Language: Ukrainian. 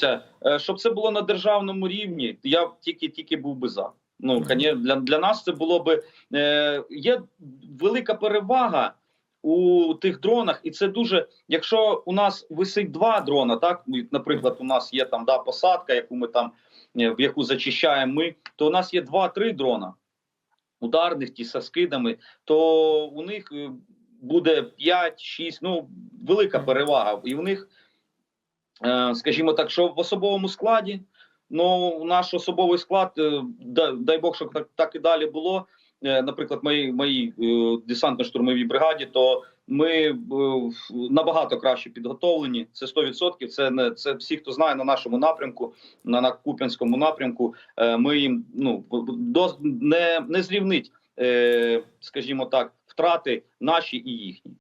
Дивіться, е, щоб це було на державному рівні, я тільки тільки був би за. Ну для, для нас це було би е, є велика перевага у тих дронах, і це дуже. Якщо у нас висить два дрона, так ну, наприклад, у нас є там да посадка, яку ми там е, в яку зачищаємо ми, то у нас є два-три дрона ударних, ті со скидами, то у них е, буде 5-6, ну велика перевага. І у них, скажімо так, що в особовому складі, ну наш особовий склад, е, да- дай Бог, щоб так, так і далі було. Е, Наприклад, моїй моїй е, десантно-штурмовій бригаді, то ми е, набагато краще підготовлені. Це 100%. Це не це всі, хто знає на нашому напрямку, на, на Куп'янському напрямку. Е, ми їм ну до не, не зрівнить, е, скажімо так, втрати наші і їхні.